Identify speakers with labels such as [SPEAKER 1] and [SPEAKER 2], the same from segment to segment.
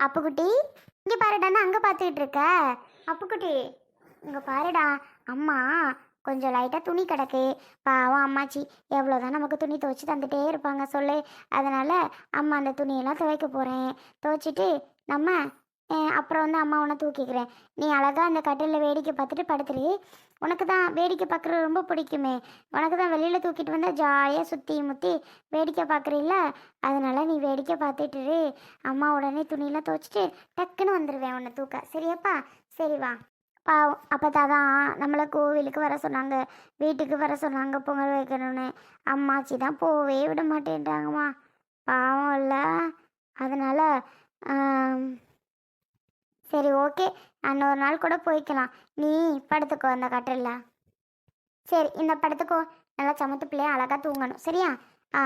[SPEAKER 1] அப்புக்குட்டி இங்கே பாருடான்னு அங்கே பார்த்துக்கிட்டு இருக்க. அப்புக்குட்டி இங்கே பாருடா அம்மா கொஞ்சம் லைட்டாக துணி கிடக்கு. பாவம் அம்மாச்சி எவ்வளோ தான் நமக்கு துணி துவைச்சி தந்துகிட்டே இருப்பாங்க சொல்லு. அதனால் அம்மா அந்த துணியெல்லாம் துவைக்க போகிறேன் துவைச்சிட்டு நம்ம அப்புறம் வந்து அம்மா உன்னை தூக்கிக்கிறேன் நீ அழகாக அந்த கட்டிலில் வேடிக்கை பார்த்துட்டு படுத்துரு. உனக்கு தான் வேடிக்கை பார்க்குறது ரொம்ப பிடிக்குமே. உனக்கு தான் வெளியில் தூக்கிட்டு வந்தால் ஜாலியாக சுற்றி முற்றி வேடிக்கை பார்க்குறீல்ல? அதனால் நீ வேடிக்கை பார்த்துட்டுரு அம்மா உடனே துணியெல்லாம் துவைச்சிட்டு டக்குன்னு வந்துடுவேன் உன்னை தூக்க. சரியாப்பா? சரி வா. பாவம். அப்போ தான் நம்மளை கோவிலுக்கு வர சொன்னாங்க. வீட்டுக்கு வர சொன்னாங்க பொங்கல் வைக்கணும்னு. அம்மாச்சி தான் போவே விட மாட்டேன்றாங்கம்மா. பாவம் இல்லை. அதனால் சரி ஓகே. இன்னொரு நாள் கூட போய்க்கலாம். நீ படுத்துக்கோ அந்த கட்டில்ல. சரி இந்த படத்துக்கோ. நல்லா சமத்து பிள்ளைய அழகாக தூங்கணும். சரியா? ஆ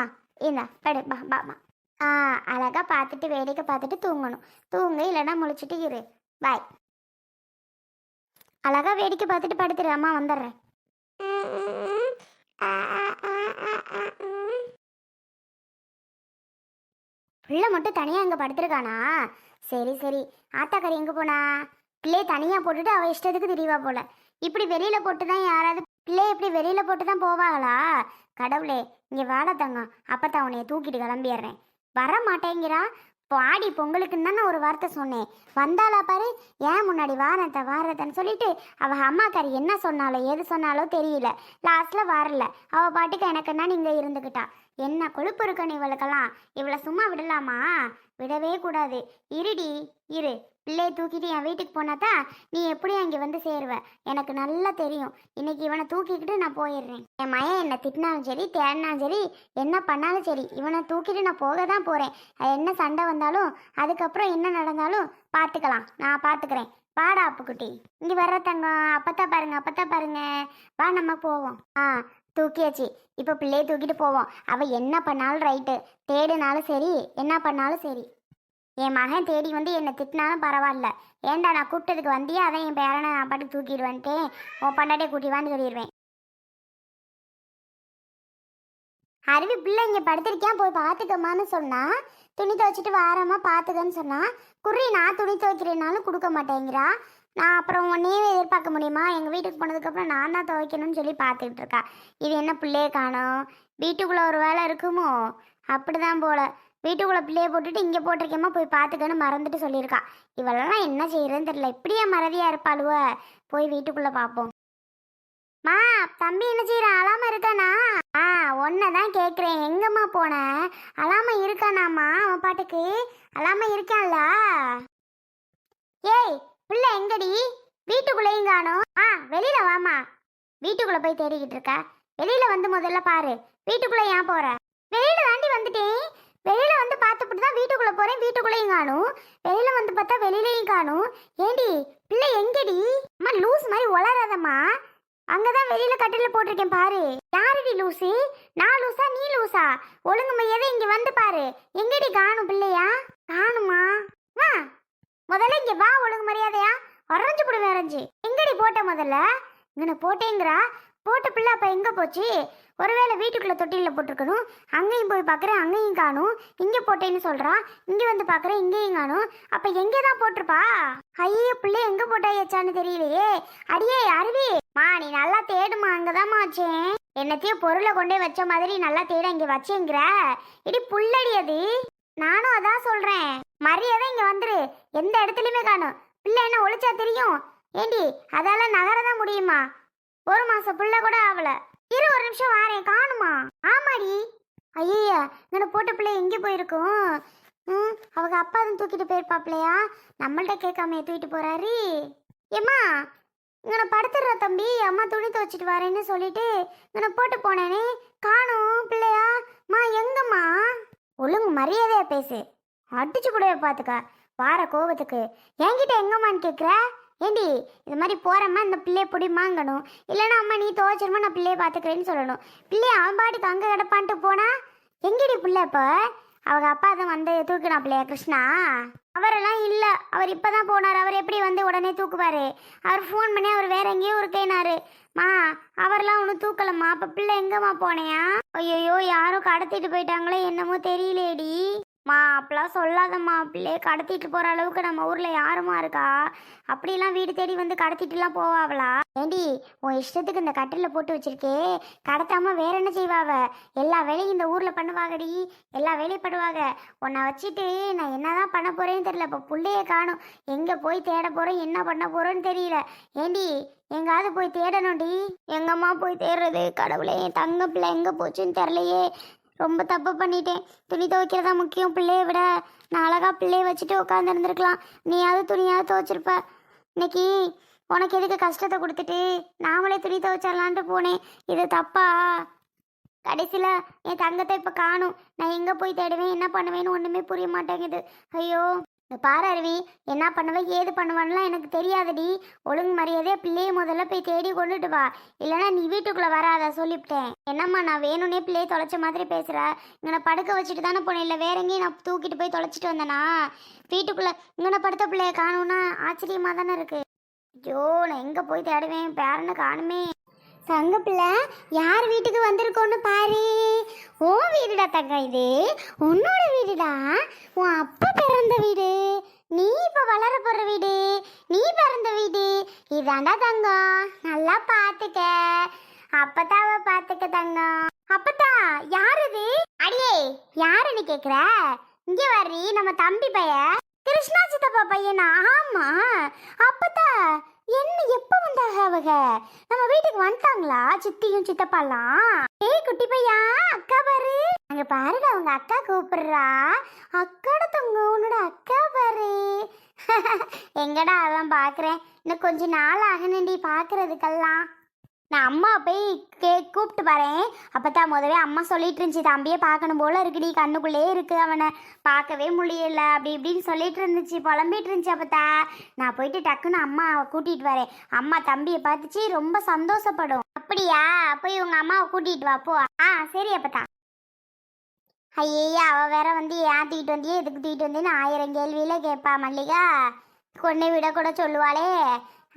[SPEAKER 1] இந்த படு பா பா பா. ஆ அழகாக பார்த்துட்டு வேடிக்கை பார்த்துட்டு தூங்கணும். தூங்கு இல்லைன்னா முழிச்சிட்டு இரு. பாய். அழகாக வேடிக்கை பார்த்துட்டு படுத்துரு. அம்மா வந்துடுறேன். பிள்ளை மட்டும் தனியாக இங்கே படுத்துருக்கானா? சரி சரி. ஆத்தாக்கறி எங்கே போனா? பிள்ளைய தனியாக போட்டுட்டு அவள் இஷ்டத்துக்கு தெரியவா போல. இப்படி வெளியில் போட்டு தான் யாராவது பிள்ளைய இப்படி வெளியில் போட்டு தான் போவாங்களா? கடவுளே இங்கே வாட தங்கம். அப்போ உன்னைய தூக்கிட்டு கிளம்பிடுறேன். வர மாட்டேங்கிறா பாடி பொங்கலுக்குன்னு தானே ஒரு வார்த்தை சொன்னேன். வந்தாளா பாரு. ஏன் முன்னாடி வாரத்தை வாரத்தன்னு சொல்லிட்டு அவள் அம்மாக்காரி என்ன சொன்னாலோ எது சொன்னாலோ தெரியல. லாஸ்ட்ல வரல. அவ பாட்டுக்கு எனக்குன்னா நீங்க இருந்துக்கிட்டா என்ன கொழுப்பு இருக்கணும் இவளுக்கெல்லாம்? இவளை சும்மா விடலாமா? விடவே கூடாது. இருடி இரு. பிள்ளையை தூக்கிட்டு என் வீட்டுக்கு போனாதான் நீ எப்படி அங்கே வந்து சேருவ. எனக்கு நல்லா தெரியும். இன்னைக்கு இவனை தூக்கிக்கிட்டு நான் போயிடுறேன். என் மயன் என்னை திட்டினாலும் சரி தேடினாலும் சரி என்ன பண்ணாலும் சரி இவனை தூக்கிட்டு நான் போக தான் போகிறேன் என்ன சண்டை வந்தாலும் அதுக்கப்புறம் என்ன நடந்தாலும் பார்த்துக்கலாம் நான் பார்த்துக்கிறேன் வாடா அப்புக்குட்டி. இங்கே வர்ற தங்கம். அப்பத்தா பாருங்க அப்பத்தா பாருங்க. வா நம்ம போவோம். ஆ தூக்கியாச்சு. இப்போ பிள்ளையை தூக்கிட்டு போவோம். அவள் என்ன பண்ணாலும் ரைட்டு தேடினாலும் சரி என்ன பண்ணாலும் சரி. என் மகன் தேடி வந்து என்னை திட்டினாலும் பரவாயில்ல. ஏன்டா நான் கூப்பிட்டதுக்கு வந்தியே? அதான் என் பேரனை நான் பாட்டுக்கு தூக்கிடுவேன்ட்டு உன் பண்டாட்டியை கூட்டிவான்னு சொல்லிடுவேன். அருவி பிள்ளை இங்கே படுத்திருக்கேன் போய் பார்த்துக்கம்மான்னு சொன்னா துணி துவைச்சிட்டு வாரமா பார்த்துக்கன்னு சொன்னா குறி நான் துணி துவைக்கிறேனாலும் கொடுக்க மாட்டேங்கிறா. நான் அப்புறம் உன்னையே எதிர்பார்க்க முடியுமா? எங்கள் வீட்டுக்கு போனதுக்கப்புறம் நான் தான் துவைக்கணும்னு சொல்லி பார்த்துக்கிட்டு இருக்கா. இது என்ன பிள்ளைய காணும்? வீட்டுக்குள்ளே ஒரு வேலை இருக்குமோ? அப்படிதான் போல. வீட்டுக்குள்ளே பிள்ளையை போட்டுட்டு இங்கே போட்டிருக்கேம்மா போய் பார்த்துக்கன்னு மறந்துட்டு சொல்லியிருக்கா. இவளெல்லாம் என்ன செய்யறதுன்னு தெரியல. இப்படியே மறதியாக இருப்பாளுவ. போய் வீட்டுக்குள்ளே பார்ப்போம். மா தம்பி என்ன செய்யற அழாம இருக்கானா? ஆ ஒன்றை தான் கேட்குறேன் எங்கம்மா போன? அழாம இருக்கானாம்மா அவன் பாட்டுக்கு? அழாம இருக்கான்ல? ஏய் பிள்ளை எங்கடி? வீட்டுக்குள்ளேயும் காணும் ஆ வெளியில வாமா வீட்டுக்குள்ள போய் தேடிக்கிட்டு இருக்க. வெளியில வந்து முதல்ல பாரு. வீட்டுக்குள்ள ஏன் போற? வெளியில தாண்டி வந்துட்டேன் வெளியில வந்து பார்த்துட்டு தான் வீட்டுக்குள்ள போறேன். வீட்டுக்குள்ளேயும் காணும் வெளியில வந்து பார்த்தா வெளியிலையும் காணும் ஏண்டி பிள்ளை எங்கடி? அம்மா லூஸ் மாதிரி உளராதம்மா அங்கதான் வெளியில கட்டில போட்டிருக்கேன் பாரு. யாருடி லூசி? நான் லூசா நீ லூசா? ஒழுங்கு மையதை இங்க வந்து பாரு. எங்கடி காணும் பிள்ளையா? காணுமா? வா. முதல்ல இங்க வா ஒழுங்கு மரியாதையா. அரைஞ்சு போடு வேறஞ்சு. எங்கடி போட்ட முதல்ல? இங்கன போட்டேங்கிறா. போட்ட பிள்ளை அப்ப எங்க போச்சு? ஒருவேளை வீட்டுக்குள்ள தொட்டில போட்டிருக்கணும். அங்கேயும் போய் பார்க்குறேன் அங்கேயும் காணும். இங்க போட்டேன்னு சொல்றா. இங்க வந்து பார்க்குறேன் இங்கேயும் காணும். அப்ப எங்கே தான் போட்டிருப்பா? ஐயோ பிள்ளை எங்க போட்டாயாச்சான்னு தெரியலையே. அடியே அருவி. மா நீ நல்லா தேடுமா அங்கதாம்மா வச்சேன். என்னத்தையும் பொருளை கொண்டே வச்ச மாதிரி நல்லா தேட இங்க வச்சேங்கிற. இடி புள்ளடி அது. நானும் அதான் சொல்றேன். மரியாதை இங்க வந்துரு. எந்த இடத்துலயுமே காணும். பிள்ளை என்ன ஒளிச்சா தெரியும்? ஏண்டி அதால நகரதான் முடியுமா? ஒரு மாசம் பிள்ளை கூட ஆகல இரு ஒரு நிமிஷம் வாரேன். காணுமா? ஆமாடி. ஐயா இங்கே போட்ட பிள்ளை எங்கே போயிருக்கும்? ம் அவங்க அப்பா தான் தூக்கிட்டு போயிருப்பாப்லையா? நம்மள்கிட்ட கேட்காம தூக்கிட்டு போறாரு. ஏம்மா இங்கே படுத்துடுற தம்பி. அம்மா துணி துவைச்சிட்டு வரேன்னு சொல்லிட்டு இங்கே போட்டு போனேனே. காணும் பிள்ளையா. மா எங்கம்மா? ஒழுங்கு மரியாதையா பேசு. அடிச்சு கூடவே பார்த்துக்க வார கோவத்துக்கு. என்கிட்ட எங்கம்மான்னு கேட்குற ஏண்டி இது மாதிரி போகிறம்மா இந்த பிள்ளையை பிடிமாங்கணும் இல்லைன்னா அம்மா நீ துவச்சிருமா நான் பிள்ளையை பார்த்துக்கிறேன்னு சொல்லணும். பிள்ளைய அவன் பாட்டுக்கு அங்கே கிடப்பான்ட்டு போனா எங்கடி பிள்ளை இப்போ? அவங்க அப்பா தான் வந்து தூக்கினா பிள்ளையா கிருஷ்ணா? அவரெல்லாம் இல்லை. அவர் இப்போ தான் போனார். அவர் எப்படி வந்து உடனே தூக்குவார்? அவர் ஃபோன் பண்ணி அவர் வேற எங்கேயோ இருக்கேனாரு. மா அவர்லாம் ஒன்றும் தூக்கலம்மா. அப்போ பிள்ளை எங்கம்மா போனையா? ஐயோ யாரும் கடத்திட்டு போயிட்டாங்களோ என்னமோ தெரியலேடி. மா அப்பெல்லாம் சொல்லாதம்மா பிள்ளைய கடத்திட்டு போகிற அளவுக்கு நம்ம ஊரில் யாருமா இருக்கா? அப்படிலாம் வீடு தேடி வந்து கடத்திட்டுலாம் போவாவளா? ஏண்டி உன் இஷ்டத்துக்கு இந்த கட்டிலில் போட்டு வச்சிருக்கே. கடத்தாம வேற என்ன செய்வாவ? எல்லா வேலையும் இந்த ஊரில் பண்ணுவாகடி. எல்லா வேலையும் பண்ணுவாங்க உன்னை வச்சுட்டு நான் என்னதான் பண்ண போகிறேன்னு தெரியல. இப்போ புள்ளைய காணும். எங்கே போய் தேட போகிறோம் என்ன பண்ண போகிறோன்னு தெரியல. ஏண்டி எங்காவது போய் தேடணும்டி. எங்கம்மா போய் தேடுறது? கடவுளே என் தங்க பிள்ளை எங்கே போச்சுன்னு தெரிலையே ரொம்ப தப்பு பண்ணிட்டேன். துணி துவைக்கிறதா முக்கியம். பிள்ளைய விட நான் அழகாக பிள்ளைய வச்சுட்டு உட்காந்து இருந்திருக்கலாம். நீயாவது துணியாவது துவைச்சிருப்ப. இன்னைக்கு உனக்கு எதுக்கு கஷ்டத்தை கொடுத்துட்டு நாமளே துணி துவைச்சிடலான்ட்டு போனேன். இது தப்பா? கடைசியில் என் தங்கத்தை இப்போ காணும். நான் எங்கே போய் தேடுவேன்? என்ன பண்ணுவேன்னு ஒன்றுமே புரிய மாட்டேங்குது. ஐயோ. பாரு அருவி என்ன பண்ணுவ ஏது பண்ணுவான்லாம் எனக்கு தெரியாதுடி. ஒழுங்கு மரியாதையா பிள்ளையை முதல்ல போய் தேடி கொண்டுட்டு வா. இல்லைன்னா நீ வீட்டுக்குள்ளே வராத சொல்லிவிட்டேன். என்னம்மா நான் வேணும்னே பிள்ளையை தொலைச்ச மாதிரி பேசுகிற இங்கே படுக்க வச்சுட்டு தானே போனேன். இல்லை வேற எங்கேயும் நான் தூக்கிட்டு போய் தொலைச்சிட்டு வந்தேனா? வீட்டுக்குள்ளே இங்கே படுத்த பிள்ளைய காணும்னா ஆச்சரியமாக தானே இருக்குது ஐயோ நான் எங்கே போய் தேடுவேன்? பேரனை காணுமே. தங்க பிள்ளை யார் வீட்டுக்கு வந்திருக்கோன்னு பாரு. ஓ வீடுடா தங்க இது. உன்னோட வீடுடா. உன் அப்பா பிறந்த வீடு. நீ இப்ப வளர போற வீடு. நீ பிறந்த வீடு. இதாண்டா தங்கம். நல்லா பாத்துக்க. அப்பதாவ பாத்துக்க தங்கம். அப்பதா யார் இது? அடியே யாருன்னு கேக்குற? இங்க வர்றி நம்ம தம்பி பைய. கிருஷ்ணா சித்தப்பா பையனா? ஆமா. அப்பதா என்ன எப்ப வந்தாக அவங்க? நம்ம வீட்டுக்கு வந்துட்டாங்களா? சித்தியும் சித்தப்பாலாம்? ஏய் குட்டி பையா அக்கா பாரு. அங்க பாருடா அவங்க அக்கா கூப்பிடுறா. அக்காட தங்க உன்னோட அக்கா பாரு. எங்கடா அவன் பாக்குறேன். இன்னும் கொஞ்ச நாள் ஆகணுண்டி பாக்குறதுக்கெல்லாம். நான் அம்மா போய் கே கூப்பிட்டு வரேன். அப்பதான் முதவே அம்மா சொல்லிட்டு இருந்துச்சு தம்பியை பார்க்கணும் போல இருக்குடி கண்ணுக்குள்ளே இருக்கு அவனை. பார்க்கவே முடியல. அப்படி இப்படின்னு சொல்லிட்டு இருந்துச்சு புலம்பிட்டு இருந்துச்சு அப்போ நான் போயிட்டு டக்குன்னு அம்மா கூட்டிகிட்டு வரேன். அம்மா தம்பியை பார்த்துச்சு ரொம்ப சந்தோஷப்படும். அப்படியா? போய் உங்க அம்மாவை கூட்டிட்டு வா போ. ஆ சரி அப்பத்தா. ஐயா அவ வேற வந்து ஏன் தூக்கிட்டு வந்தியே எதுக்கு தூக்கிட்டு வந்தேன்னு ஆயிரம் கேள்வியில கேட்பா மல்லிகா. கொண்டு விட கூட சொல்லுவாளே.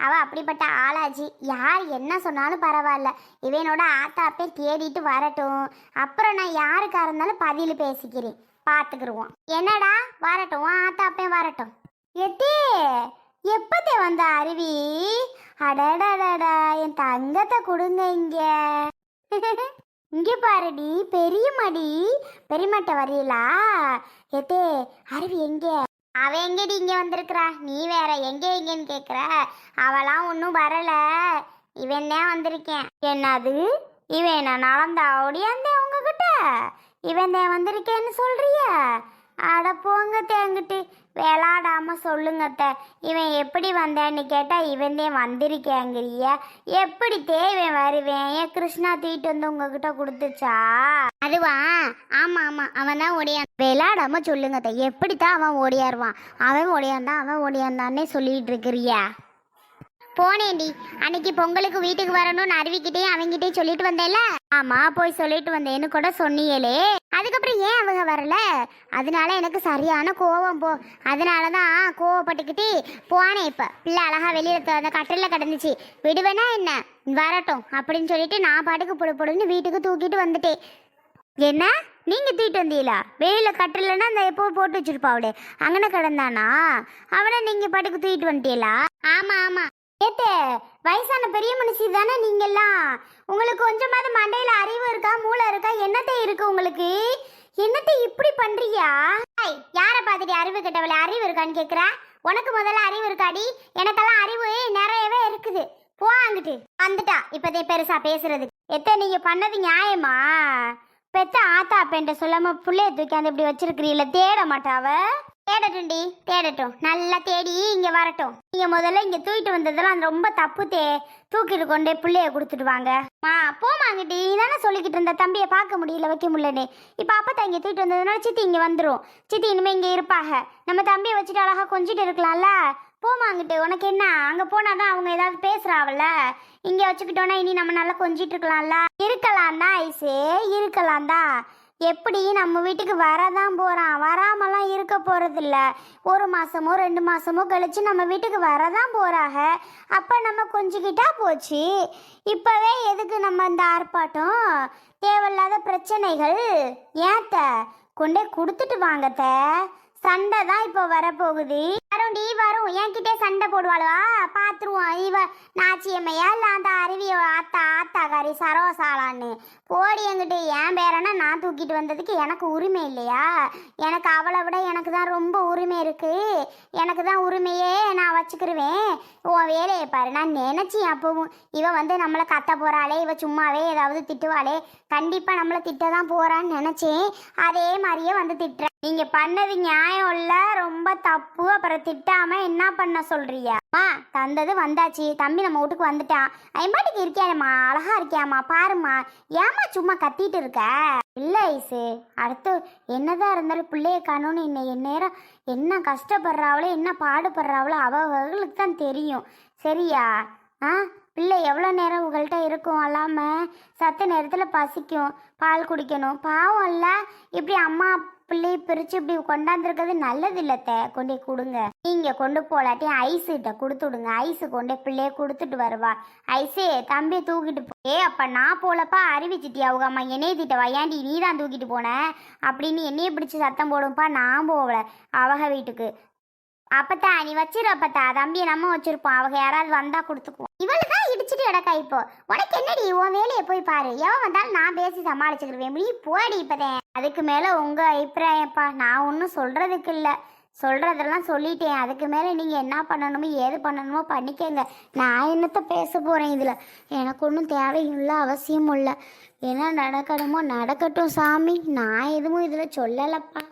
[SPEAKER 1] அவ அப்படிப்பட்ட ஆளாச்சு. யார் என்ன சொன்னாலும் பரவாயில்ல. இவனோட ஆத்தாப்பே தேடிட்டு வரட்டும். அப்புறம் நான் யாருக்கா இருந்தாலும் பதில் பேசிக்கிறேன். பார்த்துக்கிருவோம் என்னடா? வரட்டும். உன் ஆத்தாப்பே வரட்டும். எத்தே எப்பத்தே வந்த அருவி? அடடடடா என் தங்கத்தை கொடுங்க இங்க. இங்கே பாருடி பெரியமடி பெரியம்மாட்ட வரீங்களா எத்தே அருவி எங்கே? அவ எங்கடி இங்க வந்திருக்கிறா? நீ வேற எங்க எங்கன்னு கேக்குற? அவளாம் ஒன்றும் வரல. இவன் தான் வந்திருக்கேன்? என்னது? இவன் நான் நடந்தா ஓடியாந்தேன் உங்ககிட்ட? இவன் தான் வந்திருக்கேன்னு சொல்றிய? அட போங்க தேங்கிட்டு விளாடாம சொல்லுங்க அத்தை. இவன் எப்படி வந்தேன்னு கேட்டா இவன் தான் வந்திருக்கேங்கிறிய. எப்படி தேவன் வருவேன்? ஏன் கிருஷ்ணா தூக்கிட்டு வந்து உங்ககிட்ட கொடுத்துச்சா? அதுவா? ஆமா ஆமா. அவன் தான் ஓடியான். விளாடாம சொல்லுங்க அத்தை. எப்படித்தான் அவன் ஓடியாருவான்? அவன் ஓடியாந்தான் அவன் ஓடியாந்தான்னே சொல்லிட்டு இருக்கிறியா? போனேன்டி. அன்னைக்கு பொங்கலுக்கு வீட்டுக்கு வரணும்னு அருவிக்கிட்டே அவங்கிட்டே சொல்லிட்டு வந்தேல ஆமா போய் சொல்லிட்டு வந்தேன்னு கூட சொன்னியலே அதுக்கப்புறம் ஏன் அவங்க வரல? அதனால எனக்கு சரியான கோவம் போ. அதனால தான் கோவப்பட்டுக்கிட்டு போனேன் இப்ப. பிள்ளை அழகா வெளியில அந்த கட்டில கிடந்துச்சு. விடுவேனா என்ன? வரட்டும் அப்படின்னு சொல்லிட்டு நான் பாட்டுக்கு புடு புடுன்னு வீட்டுக்கு தூக்கிட்டு வந்துட்டேன். என்ன? நீங்க தூக்கிட்டு வந்தீங்களா? வெளியில கட்டலன்னா அந்த எப்போ போட்டு வச்சிருப்பாவுடே அங்கன கிடந்தானா? அவளை நீங்க பாட்டுக்கு தூக்கிட்டு வந்துட்டீங்களா? ஆமா ஆமா. ஏத்தே வயசான பெரிய மனுஷி தானே நீங்கெல்லாம். உங்களுக்கு கொஞ்சமாவது மண்டையில அறிவு இருக்கா மூளை இருக்கா என்னத்தை இருக்கு உங்களுக்கு? என்னத்தை இப்படி பண்றியா ஏய், யார பார்த்துட்டு அறிவு கிட்டவள அறிவு இருக்கான்னு கேக்குற? உனக்கு முதல்ல அறிவு இருக்காடி. எனக்கெல்லாம் அறிவு நிறையவே இருக்குது. போ அங்கிட்டு. வந்துட்டா. இப்பதே பெருசா பேசுறது எத்த நீங்க பண்ணது நியாயமா? பெத்த ஆத்தா அப்பன்ட்ட சொல்லாம புள்ளைய அந்த இப்படி வச்சிருக்கிறீல்ல தேட மாட்டாவ தேடட்டும்டி தேடட்டும். நல்லா தேடி இங்க வரட்டும். நீங்க முதல்ல இங்க தூக்கிட்டு வந்ததெல்லாம் ரொம்ப தப்பு தே. தூக்கிட்டு கொண்டே பிள்ளைய கொடுத்துட்டு வாங்க. மா போமாங்கிட்டி நீ தானே சொல்லிக்கிட்டு இருந்த தம்பியை பார்க்க முடியல வைக்க முடியலன்னு. இப்போ அப்பத்தா இங்கே தூக்கிட்டு வந்ததுனால சித்தி இங்கே வந்துரும். சித்தி இனிமே இங்கே இருப்பாங்க நம்ம தம்பியை வச்சுட்டு அழகா கொஞ்சிட்டு இருக்கலாம்ல? போமாங்கிட்டு உனக்கு என்ன? அங்க போனாதான் அவங்க ஏதாவது பேசுறாவல்ல? இங்கே வச்சுக்கிட்டோன்னா இனி நம்ம நல்லா கொஞ்சிட்டு இருக்கலாம்ல? இருக்கலாம் தான் ஐசே இருக்கலாம் தான். எப்படி நம்ம வீட்டுக்கு வரதான் போகிறான் வராமலாம் இருக்க போகிறதில்ல ஒரு மாதமோ ரெண்டு மாதமோ கழித்து நம்ம வீட்டுக்கு வரதான் போகிறாங்க அப்போ நம்ம கொஞ்சிக்கிட்டா போச்சு. இப்போவே எதுக்கு நம்ம இந்த ஆர்ப்பாட்டம்? தேவையில்லாத பிரச்சனைகள். ஏத்த கொண்டே கொடுத்துட்டு வாங்கத்த சண்டை தான் இப்போ வரப்போகுது. வரும் டி வரும். என்கிட்டே சண்டை போடுவாளுவா? பார்த்துருவோம் இவ நாச்சியம்மையா இல்லை அந்த அருவிய ஆத்தா ஆத்தாக்காரி சரோசாலான்னு போடி என்கிட்ட என் பேரனா நான் தூக்கிட்டு வந்ததுக்கு எனக்கு உரிமை இல்லையா? எனக்கு அவளை விட எனக்கு தான் ரொம்ப உரிமை இருக்கு. எனக்கு தான் உரிமையே நான் வச்சுக்கிருவேன். உன் வேலையை பாரு. நான் நினைச்சேன் அப்பவும் இவ வந்து நம்மளை கத்த போறாளே இவ சும்மாவே ஏதாவது திட்டுவாளே. கண்டிப்பா நம்மளை திட்ட தான் போறான்னு நினைச்சேன். அதே மாதிரியே வந்து திட்டுறேன் நீங்க பண்ணது நியாயம் இல்லை ரொம்ப தப்பு. அப்புறம் திட்டாம என்ன பண்ண சொல்றியா? தந்தது வந்தாச்சு. தம்பி நம்ம வீட்டுக்கு வந்துட்டான். ஐம்பாட்டுக்கு இருக்கியாமா அழகா இருக்கியாமா பாருமா ஏமா சும்மா கத்திட்டு இருக்க? இல்ல ஐசு. அடுத்து என்னதான் இருந்தாலும் பிள்ளைய காணும்னு இன்னை என் நேரம் என்ன கஷ்டப்படுறாவளோ என்ன பாடுபடுறாவளோ அவர்களுக்கு தான் தெரியும். சரியா? ஆ? பிள்ளை எவ்வளோ நேரம் உங்கள்கிட்ட இருக்கும்? அல்லாமல் சத்த நேரத்தில் பசிக்கும். பால் குடிக்கணும். பாவம் இல்லை. இப்படி அம்மா பிள்ளையை பிரித்து இப்படி கொண்டாந்துருக்கிறது நல்லது இல்லத்த கொண்டே கொடுங்க. நீங்கள் கொண்டு போலாட்டி ஐஸுகிட்ட கொடுத்து விடுங்க. ஐஸு கொண்டே பிள்ளைய கொடுத்துட்டு வருவா. ஐஸே தம்பி தூக்கிட்டு போ. ஏ அப்போ நான் போலப்பா அறிவிச்சிட்டியா? அவங்க அம்மா என்னைய திட்டவா ஏன்டி நீ தான் தூக்கிட்டு போன? அப்படின்னு என்னைய பிடிச்சி சத்தம் போடும்ப்பா நான் போகல. அவக வீட்டுக்கு. அப்பத்தா நீ வச்சிரு அப்பத்தா தம்பியை நம்ம வச்சிருப்போம். அவங்க யாராவது வந்தா கொடுத்துக்குவோம். இவளு தான் இடிச்சிட்டு இடக்கா இப்போ. உனக்கு என்னடி? உன் வேலையை போய் பாரு. எவன் வந்தாலும் நான் பேசி சமாளிச்சுக்கிருவேன். நீ போடி இப்பதேன் அதுக்கு மேல உங்க அபிப்பிராயப்பா நான் ஒன்றும் சொல்றதுக்கு இல்லை. சொல்றதெல்லாம் சொல்லிட்டேன். அதுக்கு மேல நீங்க என்ன பண்ணணுமோ ஏது பண்ணணுமோ பண்ணிக்கங்க. நான் என்னத்த பேச போறேன் இதுல? எனக்கு ஒன்றும் தேவையில்லை அவசியமும் இல்லை. என்ன நடக்கணுமோ நடக்கட்டும் சாமி. நான் எதுவும் இதுல சொல்லலப்பா.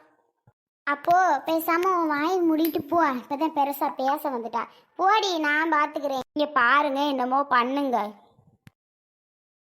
[SPEAKER 1] அப்போ பேசாம உன் வாய் மூடிட்டு போ. இப்பதான் பெருசா பேச வந்துட்டா. போடி நான் பாத்துக்கிறேன். இங்க பாருங்க என்னமோ பண்ணுங்க.